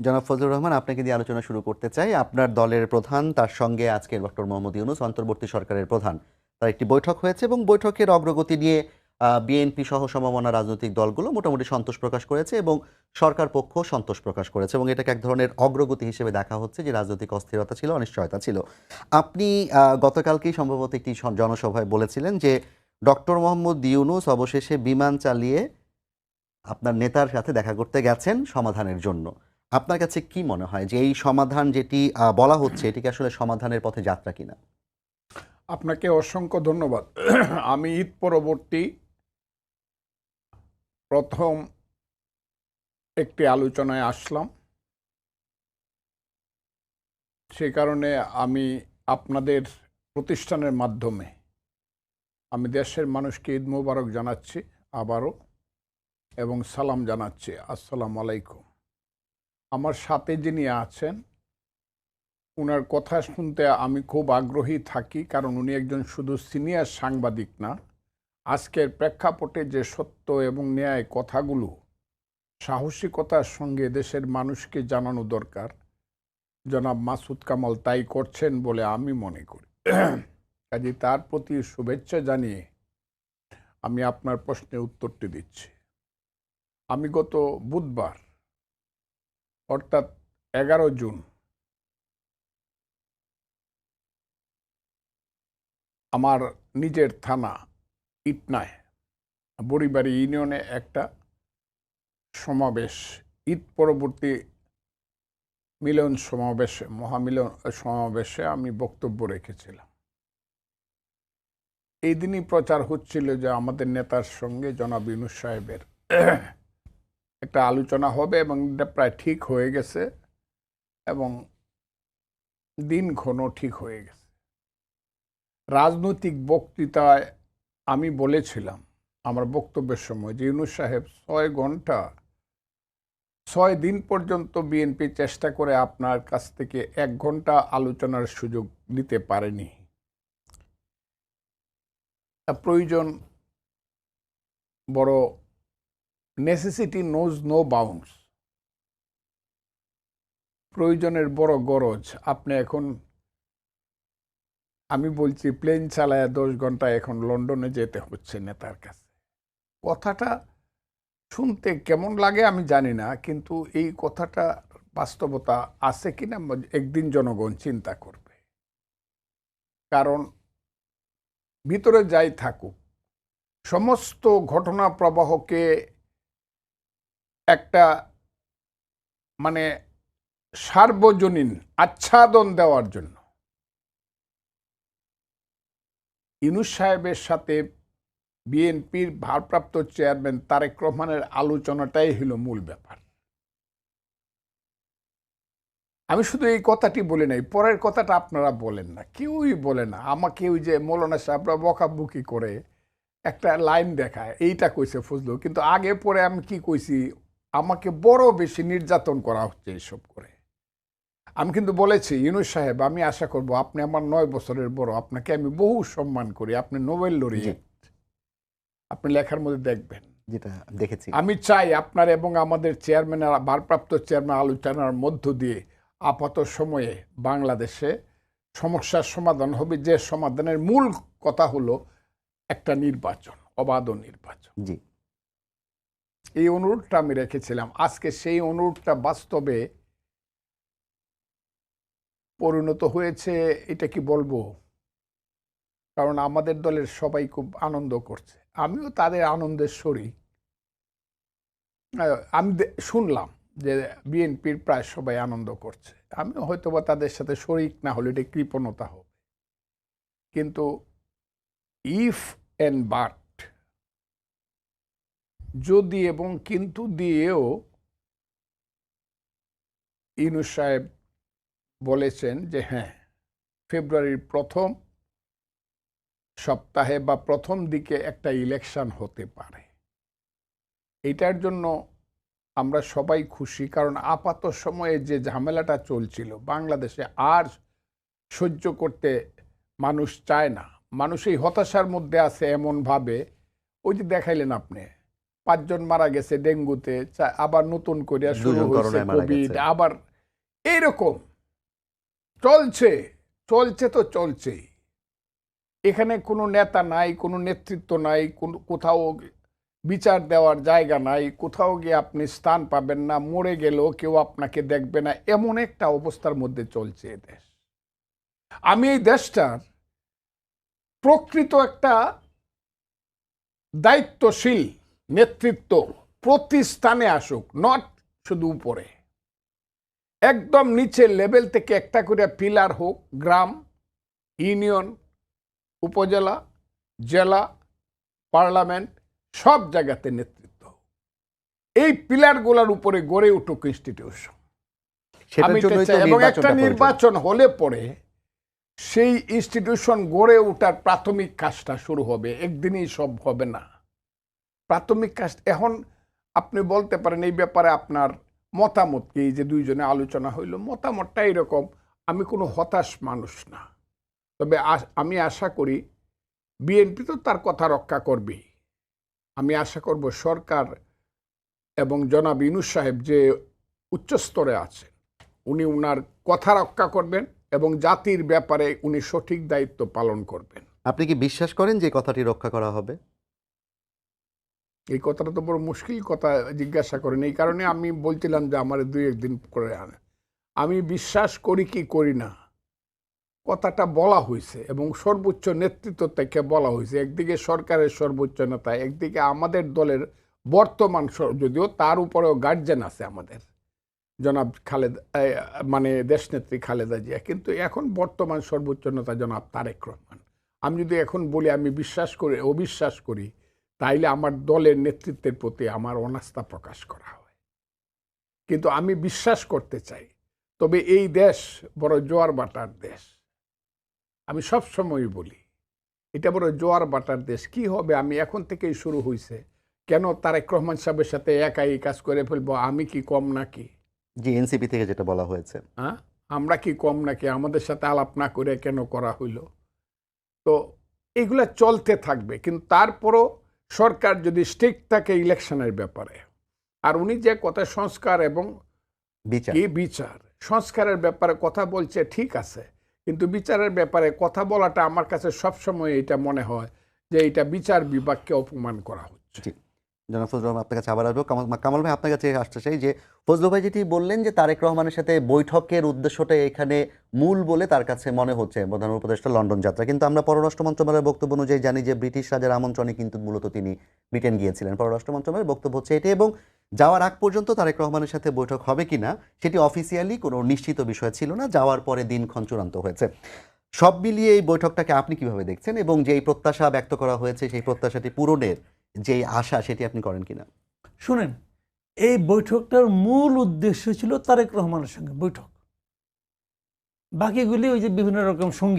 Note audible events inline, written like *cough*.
জনাব ফজলুর রহমান, আপনাকে দিয়ে আলোচনা শুরু করতে চাই। আপনার দলের প্রধান, তার সঙ্গে আজকে ডক্টর মোহাম্মদ ইউনুস, অন্তর্বর্তী সরকারের প্রধান। তার একটি বৈঠক হয়েছে এবং বৈঠকের অগ্রগতি নিয়ে বিএনপি সহ সমমনা রাজনৈতিক দলগুলো মোটামুটি সন্তোষ প্রকাশ করেছে এবং সরকার পক্ষ সন্তোষ প্রকাশ করেছে এবং এটাকে এক ধরনের অগ্রগতি হিসেবে দেখা হচ্ছে যে রাজনৈতিক অস্থিরতা ছিল, অনিশ্চয়তা ছিল। আপনি গতকালকেই সম্ভবত একটি জনসভায় বলেছিলেন যে ডক্টর মোহাম্মদ ইউনুস অবশেষে বিমান চালিয়ে আপনার নেতার সাথে দেখা করতে গেছেন সমাধানের জন্য। আপনার কাছে কি মনে হয় যে এই সমাধান যেটি বলা হচ্ছে, এটি কি আসলে সমাধানের পথে যাত্রা কিনা? আপনাকে অসংখ্য ধন্যবাদ। *clears throat* আমি ঈদ পরবর্তী প্রথম একটি আলোচনায় আসলাম। সে কারণে আমি আপনাদের প্রতিষ্ঠানের মাধ্যমে, আমি দেশের মানুষকে ঈদ মুবারক জানাচ্ছি আবারও এবং সালাম জানাচ্ছি। আসসালামু আলাইকুম। আমার সাথে যিনি আছেন ওনার কথা শুনতে আমি খুব আগ্রহী থাকি, কারণ উনি একজন শুধু সিনিয়র সাংবাদিক না। আজকের প্রেক্ষাপটে যে সত্য এবং ন্যায় কথাগুলো সাহসিকতার সঙ্গে দেশের মানুষকে জানানো দরকার, জনাব মাসুদ কামাল তাই করছেন বলে আমি মনে করি। কাজে তার প্রতি শুভেচ্ছা জানিয়ে আমি আপনার প্রশ্নের উত্তরটি দিচ্ছি। আমি গত বুধবার অর্থাৎ এগারো জুন। আমার নিজের থানা, ইটনায়, বড়িবাড়ি ইউনিয়নে একটা সমাবেশ ঈদ পরবর্তী মিলন সমাবেশে, মহামিলন সমাবেশে আমি বক্তব্য রেখেছিলাম। এই দিনই প্রচার হচ্ছিল যে আমাদের নেতার সঙ্গে জনাব সাহেবের একটা আলোচনা হবে এবং এটা প্রায় ঠিক হয়ে গেছে এবং দিন দিনক্ষণও ঠিক হয়ে গেছে। রাজনৈতিক বক্তৃতায় আমি বলেছিলাম আমার বক্তব্যের সময় যে ইউনুস সাহেব ছয় ঘণ্টা ছয় দিন পর্যন্ত বিএনপি চেষ্টা করে আপনার কাছ থেকে এক ঘণ্টা আলোচনার সুযোগ নিতে পারেনি। প্রয়োজন বড় নেসেসিটি নোজ নো বাউন্ডস প্রয়োজনের বড় গরজ, আপনি এখন, আমি বলছি প্লেন চালায় দশ ঘণ্টা এখন লন্ডনে যেতে হচ্ছে নেতার কাছে। কথাটা শুনতে কেমন লাগে আমি জানি না, কিন্তু এই কথাটা বাস্তবতা আছে কিনা একদিন জনগণ চিন্তা করবে। কারণ ভিতরে যাই থাকুক, সমস্ত ঘটনা প্রবাহকে একটা মানে সার্বজনীন আচ্ছাদন দেওয়ার জন্য। ইউনুস সাহেবের সাথে বিএনপির ভারপ্রাপ্ত চেয়ারম্যান তারেক রহমানের আলোচনাটাই হলো মূল ব্যাপার। আমি শুধু এই কথাটি বলি নাই, পরের কথাটা আপনারা বলেন না, কেউই বলে না। আমাকে ওই যে মৌলানা সাহেবরা বকাবুকি করে একটা লাইন দেখায়, এইটা কইছে ফজলু কিন্তু আগে পরে আমি কি কইছি আমাকে বড় বেশি নির্যাতন করা হচ্ছে এইসব করে। আমি কিন্তু বলেছি ইউনুস সাহেব আমি আশা করব আপনি আমার নয় বছরের বড়। আপনাকে আমি বহু সম্মান করি। আপনি নোবেল লরিয়েট আপনি লেখার মধ্যে দেখবেন। যেটা দেখেছি। আমি চাই আপনার এবং আমাদের চেয়ারম্যানের ভারপ্রাপ্ত চেয়ারম্যান আলোচনার মধ্য দিয়ে আপাত সময়ে বাংলাদেশে সমস্যার সমাধান হবে। যে সমাধানের মূল কথা হলো একটা নির্বাচন অবাধ নির্বাচন। জি। এই অনুরোধটা আমি রেখেছিলাম। আজকে সেই অনুরোধটা বাস্তবে পরিণত হয়েছে, এটা কি বলব? কারণ আমাদের দলের সবাই খুব আনন্দ করছে। আমিও তাদের আনন্দের শরীর আমি শুনলাম যে বিএনপির প্রায় সবাই আনন্দ করছে। আমিও হয়তো বা তাদের সাথে শরিক, না হলে এটা কৃপণতা হবে। কিন্তু ইফ অ্যান্ড বাট যদি এবং কিন্তু দিয়েও ইউনুস সাহেব বলেছেন যে হ্যাঁ ফেব্রুয়ারির প্রথম সপ্তাহে বা প্রথম দিকে একটা ইলেকশন হতে পারে। এটার জন্য আমরা সবাই খুশি, কারণ আপাত সময়ে যে ঝামেলাটা চলছিল, বাংলাদেশে আর সহ্য করতে মানুষ চায় না। মানুষ এই হতাশার মধ্যে আছে এমনভাবে। ওই যে দেখাইলেন আপনি পাঁচজন মারা গেছে ডেঙ্গুতে আবার নতুন করে শুরু হয়েছে কোভিড আবার এইরকম। চলছে চলছে তো চলছেই। এখানে কোনো নেতা নাই কোনো নেতৃত্ব নাই কোন কোথাও বিচার দেওয়ার জায়গা নাই কোথাও গিয়ে আপনি স্থান পাবেন না মরে গেলেও কেউ আপনাকে দেখবে না এমন একটা অবস্থার মধ্যে চলছে এ দেশ। আমি এই দেশটার প্রকৃত একটা দায়িত্বশীল নেতৃত্ব প্রতি স্থানে আসুক নট শুধু উপরে একদম নিচের লেভেল থেকে একটা করে পিলার হোক গ্রাম ইউনিয়ন উপজেলা জেলা পার্লামেন্ট সব জায়গাতে নেতৃত্ব। এই পিলারগুলোর উপরে গড়ে উঠুক ইনস্টিটিউশন। এবং একটা নির্বাচন হলে পরে সেই ইনস্টিটিউশন গড়ে ওঠার প্রাথমিক কাজটা শুরু হবে একদিনই সব হবে না প্রাথমিক কাজ এখন আপনি বলতে পারেন এই ব্যাপারে আপনার মতামত কি? যে দুইজনে আলোচনা হইল, মতামতটা এরকম, আমি কোনো হতাশ মানুষ না। তবে আমি আশা করি বিএনপি তো তার কথা রক্ষা করবেই। আমি আশা করব সরকার এবং জনাব ইনুস সাহেব যে উচ্চস্তরে আছেন, উনি উনার কথা রক্ষা করবেন এবং জাতির ব্যাপারে উনি সঠিক দায়িত্ব পালন করবেন। আপনি কি বিশ্বাস করেন যে কথাটি রক্ষা করা হবে? এই কথাটা তো বড় মুশকিল কথা জিজ্ঞাসা করেন। এই কারণে আমি বলছিলাম যে আমার দুই একদিন করে আনে। আমি বিশ্বাস করি কি করি না, কথাটা বলা হয়েছে এবং সর্বোচ্চ নেতৃত্ব থেকে বলা হয়েছে একদিকে সরকারের সর্বোচ্চ নেতা একদিকে আমাদের দলের বর্তমান যদিও তার উপরেও গার্জেন আছে আমাদের। জনাব খালেদ মানে দেশনেত্রী খালেদা জিয়া। কিন্তু এখন বর্তমান সর্বোচ্চ নেতা জনাব তারেক রহমান। আমি যদি এখন বলি, আমি বিশ্বাস করি, অবিশ্বাস করি তাইলে আমার দলের নেতৃত্বের প্রতি আমার অনাস্থা প্রকাশ করা হয়। কিন্তু আমি বিশ্বাস করতে চাই তবে এই দেশ বড় জোয়ার বাটার দেশ। আমি সব সময় বলি এটা বড় জোয়ার বাটার দেশ কি হবে? আমি এখন থেকেই শুরু হয়েছে কেন তারেক রহমান সাহেবের সাথে একাই কাজ করে ফেলব? আমি কি কম নাকি? জি এনসিপি থেকে যেটা বলা হয়েছে। হ্যাঁ? আমরা কি কম নাকি? আমাদের সাথে আলাপ না করে কেন করা হইল? তো এগুলা চলতে থাকবে কিন্তু তারপরও সরকার যদি স্ট্রিক্ট থাকে ইলেকশনের ব্যাপারে। আর উনি যে কথা সংস্কার এবং বিচার। কি বিচার? সংস্কারের ব্যাপারে কথা বলছে ঠিক আছে। কিন্তু বিচারের ব্যাপারে কথা বলাটা আমার কাছে সবসময় এটা মনে হয় যে এটা বিচার বিভাগকে অপমান করা হচ্ছে। জনাব রহমান আপনার কাছে আবার আসব। কামাল ভাই, আপনার কাছে আসতে চাই যে ফজল ভাই যেটি বললেন যে, তারেক রহমানের সাথে বৈঠকের উদ্দেশ্যটা এখানে মূল বলে তার কাছে মনে হচ্ছে প্রধান উপদেষ্টা লন্ডন যাত্রা। কিন্তু আমরা পররাষ্ট্র মন্ত্রণালয়ের বক্তব্য অনুযায়ী জানি যে, ব্রিটিশ রাজার আমন্ত্রণে কিন্তু মূলত তিনি ব্রিটেন গিয়েছিলেন। পররাষ্ট্র মন্ত্রণালয়ের বক্তব্য হচ্ছে এটি এবং যাওয়ার আগ পর্যন্ত তারেক রহমানের সাথে বৈঠক হবে কিনা সেটি অফিসিয়ালি কোনো নিশ্চিত বিষয় ছিল না, যাওয়ার পরে দিনক্ষণ চূড়ান্ত হয়েছে। সব মিলিয়ে এই বৈঠকটাকে আপনি কীভাবে দেখছেন এবং যেই প্রত্যাশা ব্যক্ত করা হয়েছে, সেই প্রত্যাশাটি পূরণের যেই আশা সেটি আপনি করেন কিনা? শুনেন, এই বৈঠকটার মূল উদ্দেশ্য ছিল তারেক রহমানের সঙ্গে বৈঠক। বাকিগুলি ওই যে বিভিন্ন রকম সঙ্গী